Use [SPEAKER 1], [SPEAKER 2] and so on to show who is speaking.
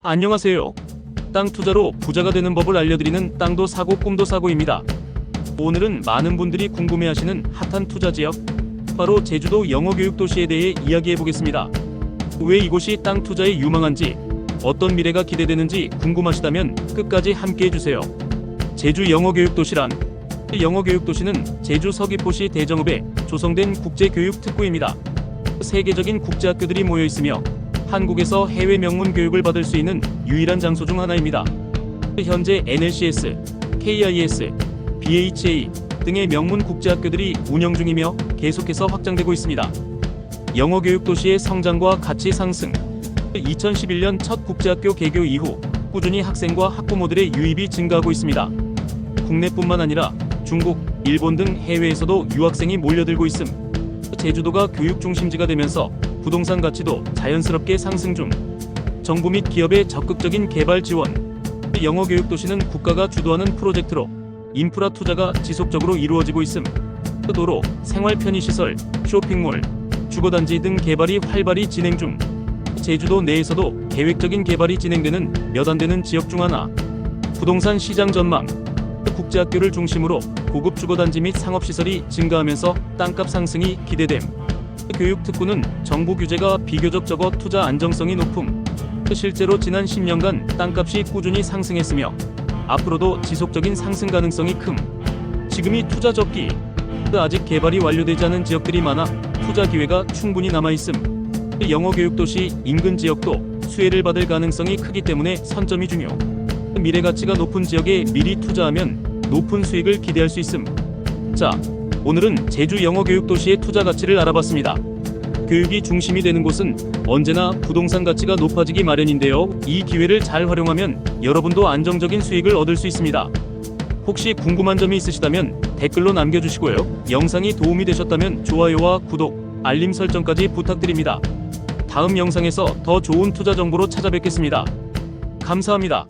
[SPEAKER 1] 안녕하세요. 땅 투자로 부자가 되는 법을 알려드리는 땅도 사고 꿈도 사고입니다. 오늘은 많은 분들이 궁금해하시는 핫한 투자 지역, 바로 제주도 영어교육 도시에 대해 이야기해 보겠습니다. 왜 이곳이 땅 투자에 유망한지, 어떤 미래가 기대되는지 궁금하시다면 끝까지 함께 해주세요. 제주 영어교육 도시란 영어교육 도시는 제주 서귀포시 대정읍에 조성된 국제교육 특구입니다. 세계적인 국제학교들이 모여 있으며 한국에서 해외 명문 교육을 받을 수 있는 유일한 장소 중 하나입니다. 현재 NLCS, KIS, BHA 등의 명문 국제학교들이 운영 중이며 계속해서 확장되고 있습니다. 영어 교육 도시의 성장과 가치 상승. 2011년 첫 국제학교 개교 이후 꾸준히 학생과 학부모들의 유입이 증가하고 있습니다. 국내뿐만 아니라 중국, 일본 등 해외에서도 유학생이 몰려들고 있음. 제주도가 교육 중심지가 되면서 부동산 가치도 자연스럽게 상승 중. 정부 및 기업의 적극적인 개발 지원. 영어 교육 도시는 국가가 주도하는 프로젝트로 인프라 투자가 지속적으로 이루어지고 있음. 도로, 생활 편의 시설, 쇼핑몰, 주거단지 등 개발이 활발히 진행 중. 제주도 내에서도 계획적인 개발이 진행되는 몇 안 되는 지역 중 하나. 부동산 시장 전망. 국제학교를 중심으로 고급 주거단지 및 상업시설이 증가하면서 땅값 상승이 기대됨. 교육 특구는 정부 규제가 비교적 적어 투자 안정성이 높음. 실제로 지난 10년간 땅값이 꾸준히 상승했으며 앞으로도 지속적인 상승 가능성이 큼. 지금이 투자 적기. 아직 개발이 완료되지 않은 지역들이 많아 투자 기회가 충분히 남아 있음. 영어 교육 도시 인근 지역도 수혜를 받을 가능성이 크기 때문에 선점이 중요. 미래 가치가 높은 지역에 미리 투자하면 높은 수익을 기대할 수 있음. 자, 오늘은 제주 영어 교육 도시의 투자 가치를 알아봤습니다. 교육이 중심이 되는 곳은 언제나 부동산 가치가 높아지기 마련인데요. 이 기회를 잘 활용하면 여러분도 안정적인 수익을 얻을 수 있습니다. 혹시 궁금한 점이 있으시다면 댓글로 남겨주시고요. 영상이 도움이 되셨다면 좋아요와 구독, 알림 설정까지 부탁드립니다. 다음 영상에서 더 좋은 투자 정보로 찾아뵙겠습니다. 감사합니다.